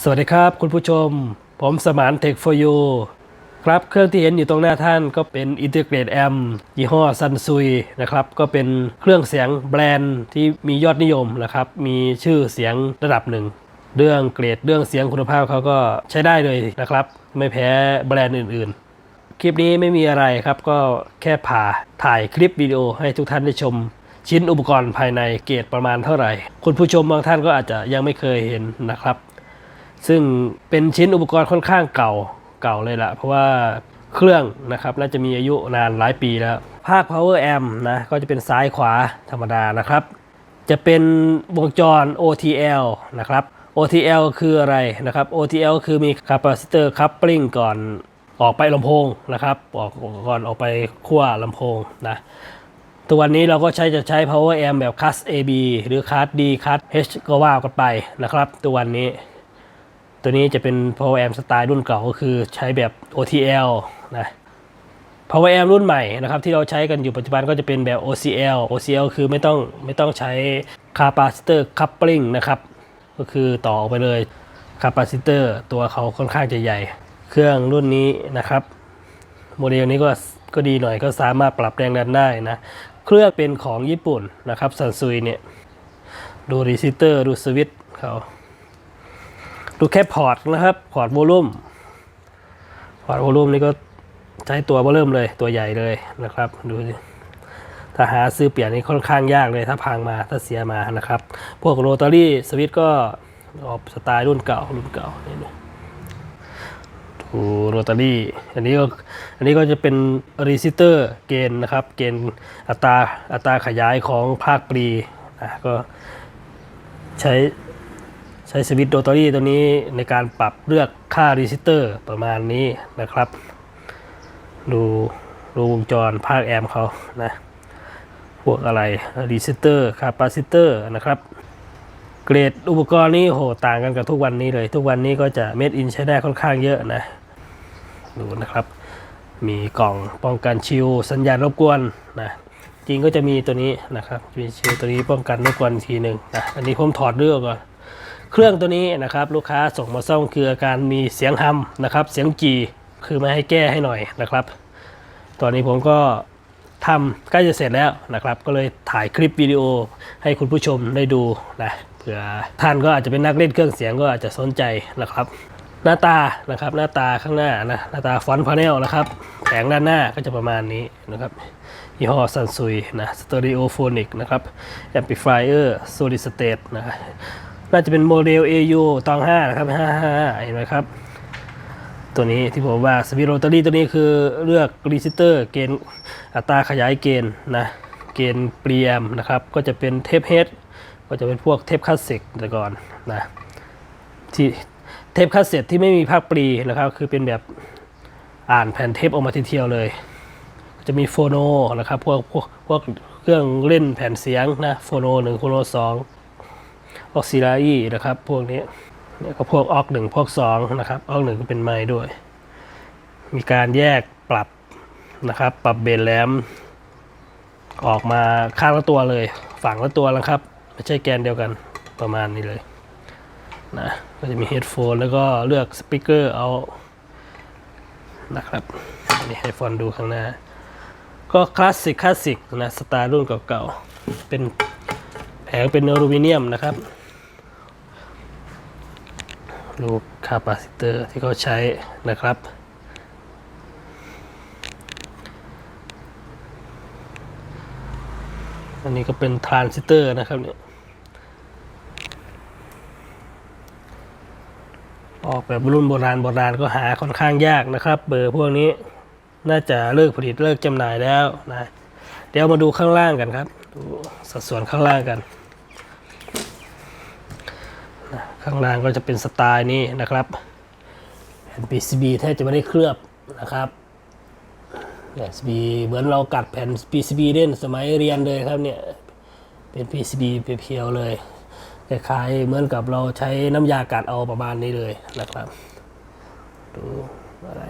สวัสดีครับคุณผู้ชม ผมสมานเทคโฟยูครับเครื่องที่เห็นอยู่ตรงหน้าท่านก็เป็น Integrate Amp ยี่ห้อซันซุยนะครับก็เป็นเครื่องเสียงแบรนด์ที่มียอดนิยมนะครับมีชื่อเสียงระดับหนึ่ง เรื่องเกรดเรื่องเสียงคุณภาพเขาก็ใช้ได้เลยนะครับ ไม่แพ้แบรนด์อื่นๆ คลิปนี้ไม่มีอะไรครับก็แค่ผ่าถ่ายคลิปวิดีโอให้ทุกท่านได้ชมชิ้นอุปกรณ์ภายในเกรดประมาณเท่าไหร่ คุณผู้ชมบางท่านก็อาจจะยังไม่เคยเห็นนะครับ ซึ่งเป็นชิ้นอุปกรณ์ค่อนข้างเก่าเก่าเลยละเพราะว่าเครื่องนะครับน่าจะมีอายุนานหลายปีแล้ว ภาค power amp นะก็จะเป็นซ้ายขวาธรรมดานะครับ จะเป็นวงจร OTL นะครับ OTL คืออะไรนะครับ OTL คือมี capacitor coupling ก่อนออกไปลำโพงนะครับ ออกก่อนออกไปขั้วลำโพงนะตัววันนี้เราก็ใช้จะใช้ power amp แบบ class AB หรือ class D class H ก็ว่ากันไปนะครับ ตัววันนี้ ตัวนี้จะเป็น power amp สไตล์รุ่นเก่าก็คือใช้แบบ OTL นะ power amp รุ่นใหม่นะครับที่เราใช้กันอยู่ปัจจุบันก็จะเป็นแบบ OCL OCL คือไม่ต้องไม่ต้องใช้ capacitor coupling นะครับ ก็คือต่อออกไปเลย capacitor ตัวเขาค่อนข้างจะใหญ่ เครื่องรุ่นนี้นะครับโมเดลนี้ก็ก็ดีหน่อยก็สามารถปรับแรงดันได้นะ เครื่องเป็นของญี่ปุ่นนะครับซันซุยเนี่ย ดูรีซิเตอร์ดูสวิตช์เขา ดูแค่พอร์ตนะครับ พอร์ตโวลูมพอร์ตโวลูมนี่ก็ใช้ตัวเบอร์เริ่มเลยตัวใหญ่เลยนะครับ ดูสิถ้าหาซื้อเปลี่ยนนี่ค่อนข้างยากเลยถ้าพังมาถ้าเสียมานะครับ พวกโรตารี่สวิตก็ออกสไตล์รุ่นเก่ารุ่นเก่านี่นะดูโรตารี่อันนี้ก็อันนี้ก็จะเป็นรีซิสเตอร์เกณฑ์นะครับ เกณฑ์อัตราอัตราขยายของภาคปรีนะก็ใช้ ใช้สวิตช์โรตารี่ตัวนี้ในการปรับเลือกค่ารีซิสเตอร์ประมาณนี้นะครับ ดูดูวงจรภาคแอมป์เขานะ พวกอะไรรีซิสเตอร์คาปาซิเตอร์นะครับ เกรดอุปกรณ์นี้โหต่างกันกับทุกวันนี้เลย ทุกวันนี้ก็จะเม็ดอินใช้ได้ค่อนข้างเยอะนะ ดูนะครับ มีกล่องป้องกันชิวสัญญาณรบกวนนะจริงก็จะมีตัวนี้นะครับมีชิวตัวนี้ป้องกันรบกวนทีหนึ่งนะอันนี้ผมถอดเรื่องก่อน เครื่องตัวนี้นะครับลูกค้าส่งมาซ่อมคืออาการมีเสียงฮัมนะครับ เสียงจีคือมาให้แก้ให้หน่อยนะครับ ตอนนี้ผมก็ทำใกล้จะเสร็จแล้วนะครับ ก็เลยถ่ายคลิปวิดีโอให้คุณผู้ชมได้ดูนะเผื่อท่านก็อาจจะเป็นนักเล่นเครื่องเสียงก็อาจจะสนใจนะครับ หน้าตานะครับหน้าตาข้างหน้านะหน้าตาฟอนต์พาเนลนะครับแผงด้านหน้าก็จะประมาณนี้นะครับยี่ห้อซันซุยนะสเตอริโอโฟนิกนะครับแอมพลิฟายเออร์โซลิสเตตนะครับ น่าจะเป็นโมเดล AU ตอง5นะครับ55เห็นไหมครับ ตัวนี้ที่ผมว่าสวิตโรตารี่ตัวนี้คือเลือกรีซิเตอร์เกณฑ์อัตราขยายเกณฑ์นะเกณฑ์เปรียมนะครับ ก็จะเป็นเทปเฮดก็จะเป็นพวกเทปคลาสสิกแต่ก่อนนะที่เทปคาสเซ็ตที่ไม่มีภาคปรีนะครับ คือเป็นแบบอ่านแผ่นเทปออกมาทีเดียวเลยจะมีโฟโนนะครับพวกพวกพวกเครื่องเล่นแผ่นเสียงนะโฟโนหนึ่งโฟโนสอง ออกซิลารีนะครับ พวกนี้เนี่ยก็พวกออกหนึ่งพวกสองนะครับ ออกหนึ่งก็เป็นไม้ด้วย มีการแยกปรับนะครับ ปรับเบนแหลมออกมาข้างละตัวเลย ฝั่งละตัวแล้วครับ ไม่ใช่แกนเดียวกันประมาณนี้เลยนะก็จะมีเฮดโฟนแล้วก็เลือกสปีกเกอร์เอานะครับนนี้ให้ฟอนดูข้างหน้า ก็คลาสสิกคลาสสิกนะสไตล์รุ่นเก่าๆเป็นแผงเป็นอลูมิเนียมนะครับ รูปคาปาซิเตอร์ที่เขาใช้นะครับ อันนี้ก็เป็นทรานซิสเตอร์นะครับเนี่ยออกแบบรุ่นโบราณโบราณก็หาค่อนข้างยากนะครับ เบอร์พวกนี้น่าจะเลิกผลิตเลิกจำหน่ายแล้วนะ เดี๋ยวมาดูข้างล่างกันครับ ดูสัดส่วนข้างล่างกันนะ ข้างล่างก็จะเป็นสไตล์นี้นะครับแผ่น PCB แทบจะไม่ได้เคลือบนะครับแผ่น PCB เหมือนเรากัดแผ่น PCB เล่นสมัยเรียนเลยครับเนี่ย เป็น PCB เพียวๆเลยคล้ายๆเหมือนกับเราใช้น้ำยากัดเอาประมาณนี้เลยนะครับ ดูอะไร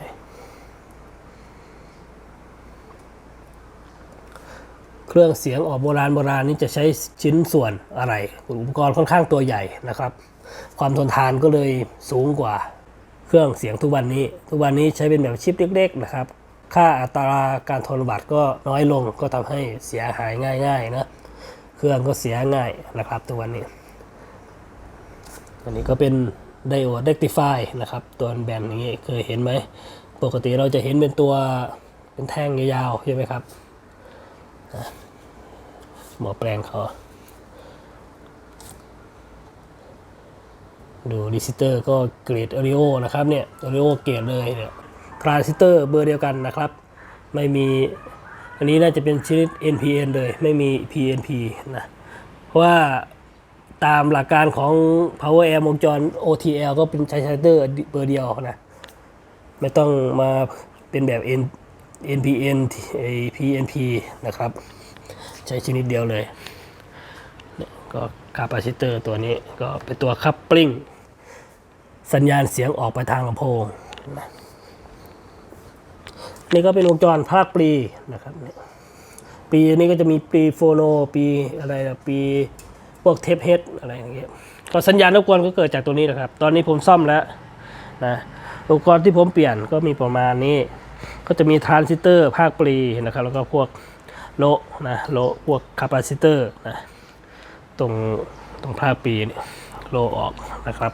เครื่องเสียงออกโบราณโบราณนี่จะใช้ชิ้นส่วนอะไรอุปกรณ์ค่อนข้างตัวใหญ่นะครับ ความทนทานก็เลยสูงกว่าเครื่องเสียงทุกวันนี้ ทุกวันนี้ใช้เป็นแบบชิปเล็กๆนะครับ ค่าอัตราการทนระบาดก็น้อยลงก็ทำให้เสียหายง่ายๆนะเครื่องก็เสียง่ายนะครับทุกวันนี้อันนี้ก็เป็นไดโอดเ e กติฟายนะครับตัวแบนอย่างนี้เคยเห็นไหม ปกติเราจะเห็นเป็นตัวเป็นแท่งยาวๆใช่ไหมครับหมอแปลงเขา ดูดิซิเตอร์ก็เกรดอริโอนะครับเนี่ยอริโอเกรดเลยเนี่ยทรานซิเตอร์เบอร์เดียวกันนะครับ ไม่มีอันนี้น่าจะเป็นชนิด NPN เลย ไม่มี PNP นะเพราะว่าตามหลักการของ Power Air วงจร OTL ก็เป็นใช้ไซเตอร์เบอร์เดียวนะ ไม่ต้องมาเป็นแบบ N NPN ไอ PNP นะครับ ใช้ชนิดเดียวเลยเนี่ยก็คาปาซิเตอร์ตัวนี้ก็เป็นตัวคัพปลิ้ง สัญญาณเสียงออกไปทางลำโพงนี่ก็เป็นวงจรภาคปีนะครับปีนี้ก็จะมีปีโฟโนปีอะไรนะปีพวกเทปเฮดอะไรอย่างเงี้ยก็สัญญาณรบกวนก็เกิดจากตัวนี้นะครับ ตอนนี้ผมซ่อมแล้วนะอุปกรณ์ที่ผมเปลี่ยนก็มีประมาณนี้ ก็จะมีทรานซิสเตอร์ภาคปรีนะครับ แล้วก็พวกโลนะโลพวกคาปาซิเตอร์นะตรงตรงภาคปีโลออกนะครับ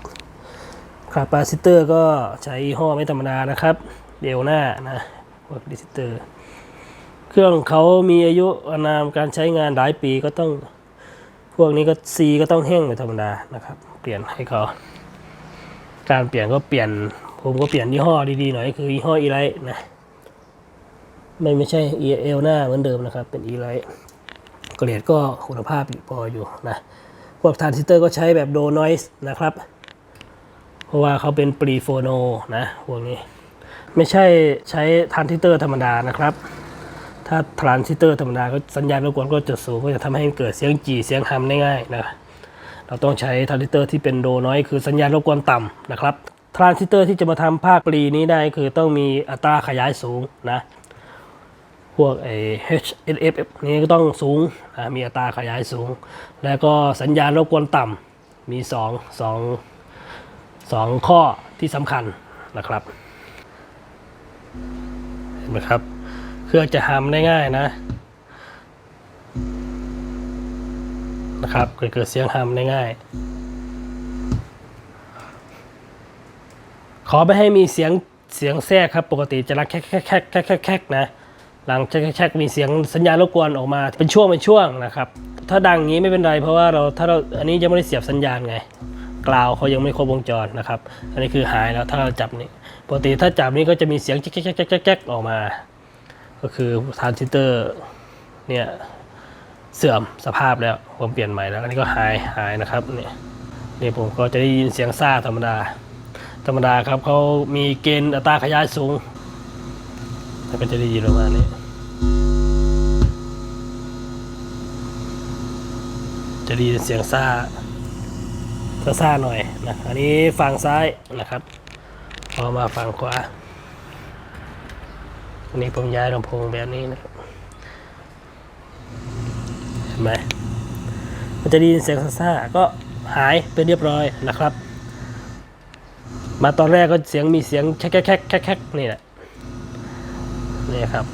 คาปาซิเตอร์ก็ใช้ยี่ห้อไม่ธรรมดานะครับ เดลหน้านะพวกดิซิเตอร์ เครื่องเขามีอายุอนามการใช้งานหลายปีก็ต้อง พวกนี้ก็ซีก็ต้องแห้งเป็นธรรมดานะครับ เปลี่ยนให้เขา การเปลี่ยนก็เปลี่ยน ผมก็เปลี่ยนยี่ห้อดีๆหน่อยคือยี่ห้ออีไลท์นะ ไม่ไม่ใช่เอลหน้าเหมือนเดิมนะครับ เป็นอีไลท์เกรดก็คุณภาพพออยู่นะ พวกทรานซิสเตอร์ก็ใช้แบบโดนอยส์นะครับ เพราะว่าเขาเป็นปรีโฟโนนะพวกนี้ ไม่ใช่ใช้ทรานซิสเตอร์ธรรมดานะครับ ถ้าทรานซิสเตอร์ธรรมดาก็สัญญาณรบกวนก็จะสูงก็จะทำให้เกิดเสียงจีเสียงฮัมได้ง่ายนะเราต้องใช้ทรานซิสเตอร์ที่เป็นโดน้อยคือสัญญาณรบกวนต่ำนะครับทรานซิสเตอร์ที่จะมาทำภาคปรีนี้ได้คือต้องมีอัตราขยายสูงนะพวกไอ้ HNF นี้ก็ต้องสูงนะมีอัตราขยายสูง แล้วก็สัญญาณรบกวนต่ำมีสอ สองข้อที่สำคัญนะครับเห็นไหมครับ เครื่องจะฮัมได้ง่ายนะนะครับเกิดเกิดเสียงฮัมได้ง่าย ขอไม่ให้มีเสียงเสียงแทรกครับ ปกติจะรักแคกแคกแคกแคกแคกนะหลังแคกแคกมีเสียงสัญญาณรบกวนออกมา เป็นช่วงเป็นช่วงนะครับ ถ้าดังอย่างนี้ไม่เป็นไรเพราะว่าเราถ้าเราอันนี้ยังไม่ได้เสียบสัญญาณไง กลาวเขายังไม่ครบวงจรนะครับ อันนี้คือหายแล้วถ้าเราจับนี่ปกติถ้าจับนี่ก็จะมีเสียงแจ๊กแจ๊กแก๊กออกมา ก็คือทรานซิสเตอร์เนี่ยเสื่อมสภาพแล้วผมเปลี่ยนใหม่แล้วอันนี้ก็หายหายนะครับเนี่ยนี่ผมก็จะได้ยินเสียงซ่าธรรมดา ธรรมดาครับเขามีเกณฑ์อัตราขยายสูงแล้วก็จะได้ยินประมาณนี้จะได้ยินเสียงซ่า ซ่าๆหน่อยนะอันนี้ฝั่งซ้ายนะครับพอมาฝั่งขวาอันนี้ผมย้ายลำโพงแบบนี้นะครับเห็นไหมมันจะได้ยินเสียงซ่าๆก็หายไปเรียบร้อยนะครับ มาตอนแรกก็เสียงมีเสียงแคกแคแคกแคกแคกนี่แหละนี่ครับ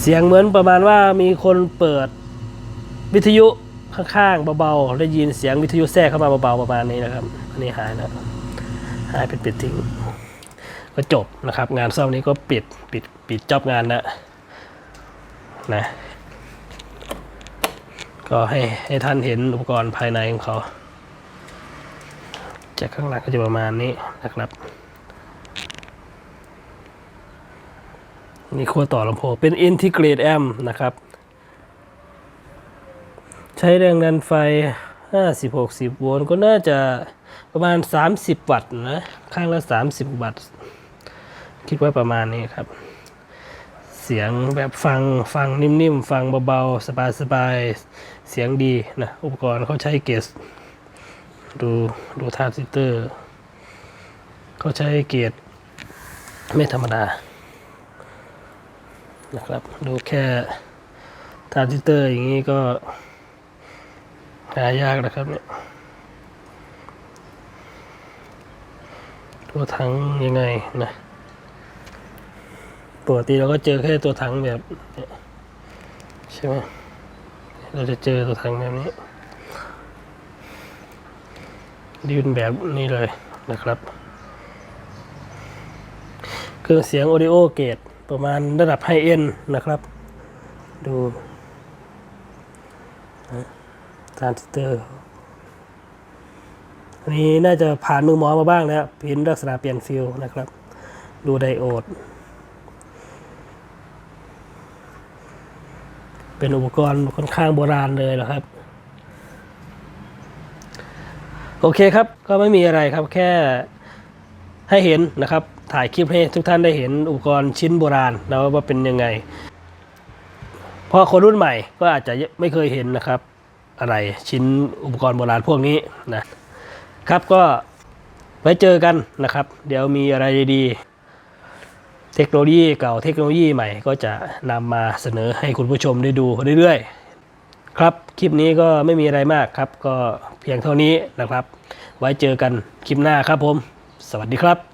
เสียงเหมือนประมาณว่ามีคนเปิดวิทยุ ข้างๆเบาๆได้ยินเสียงวิทยุแทรกเข้ามาเบาๆประมาณนี้นะครับอันนี้หายแล้วหายเป็นปิดทิ้งก็จบนะครับ งานซ่อมนี้ก็ปิดปิดปิดจอบงานนะนะ ก็ให้ให้ท่านเห็นอุปกรณ์ภายในของเขา จากข้างหลังก็จะประมาณนี้นะครับนี่ขั้วต่อลำโพงเป็น Integrate Amp นะครับ ช้แรงดันไฟ 50-60 โวลต์ก็น่าจะประมาณ 30 วัตต์นะ ข้างละ 30 วัตต์ คิดว่าประมาณนี้ครับ เสียงแบบฟังฟังนิ่มๆ ฟังเบาๆ สบายๆ เสียงดีนะ อุปกรณ์เขาใช้เกสดูดูทารานซิเตอร์ เขาใช้เกียร์ไม่ธรรมดา นะครับ ดูแค่ทารานซิเตอร์อย่างนี้ก็ หายากนะครับเนี่ยตัวถังยังไงนะปกติเราก็เจอแค่ตัวถังแบบใช่ไหมเราจะเจอตัวถังแบบนี้ยืนแบบนี้เลยนะครับ เครื่องเสียง Audio Gate ประมาณระดับไฮเอ็นนะครับ ดู ทรานซิสเตอร์อันนี้น่าจะผ่านมือหมอมาบ้างแล้วพินลักษณะเปลี่ยนฟิลนะครับ ดูไดโอด เป็นอุปกรณ์ค่อนข้างโบราณเลยเหรอครับ โอเคครับก็ไม่มีอะไรครับแค่ให้เห็นนะครับ ถ่ายคลิปให้ทุกท่านได้เห็นอุปกรณ์ชิ้นโบราณแล้วว่าเป็นยังไง เพราะคนรุ่นใหม่ก็อาจจะไม่เคยเห็นนะครับ อะไรชิ้นอุปกรณ์โบราณพวกนี้นะครับก็ไว้เจอกันนะครับ เดี๋ยวมีอะไรดีๆ เทคโนโลยีเก่าเทคโนโลยีใหม่ก็จะนำมาเสนอให้คุณผู้ชมได้ดูเรื่อยๆ ครับ คลิปนี้ก็ไม่มีอะไรมากครับ ก็เพียงเท่านี้นะครับ ไว้เจอกันคลิปหน้าครับผม สวัสดีครับ